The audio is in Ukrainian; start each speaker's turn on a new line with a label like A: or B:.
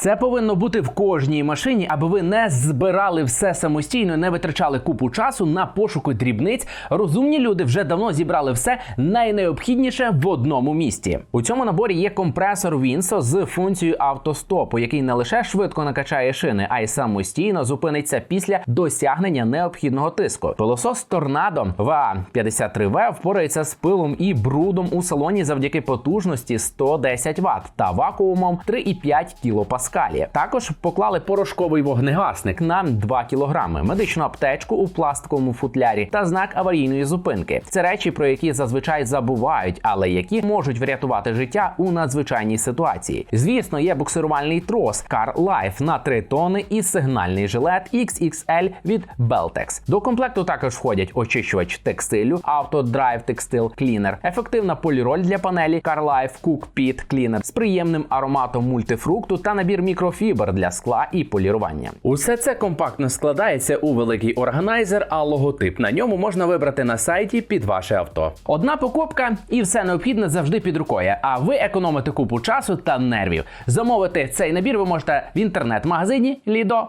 A: Це повинно бути в кожній машині, аби ви не збирали все самостійно, не витрачали купу часу на пошуки дрібниць. Розумні люди вже давно зібрали все найнеобхідніше в одному місці. У цьому наборі є компресор Winso з функцією автостопу, який не лише швидко накачає шини, а й самостійно зупиниться після досягнення необхідного тиску. Пилосос Торнадо ВА-53В впорається з пилом і брудом у салоні завдяки потужності 110 Вт та вакуумом 3,5 кПа. Також поклали порошковий вогнегасник на 2 кг, медичну аптечку у пластиковому футлярі та знак аварійної зупинки. Це речі, про які зазвичай забувають, але які можуть врятувати життя у надзвичайній ситуації. Звісно, є буксирувальний трос Car Life на 3 тони і сигнальний жилет XXL від Beltex. До комплекту також входять очищувач текстилю, Drive Textile Cleaner, ефективна поліроль для панелі Car Life Cook Pit Cleaner з приємним ароматом мультифрукту та набір мікрофібр для скла і полірування. Усе це компактно складається у великий органайзер, а логотип на ньому можна вибрати на сайті під ваше авто. Одна покупка і все необхідне завжди під рукою. А ви економите купу часу та нервів. Замовити цей набір ви можете в інтернет-магазині Lido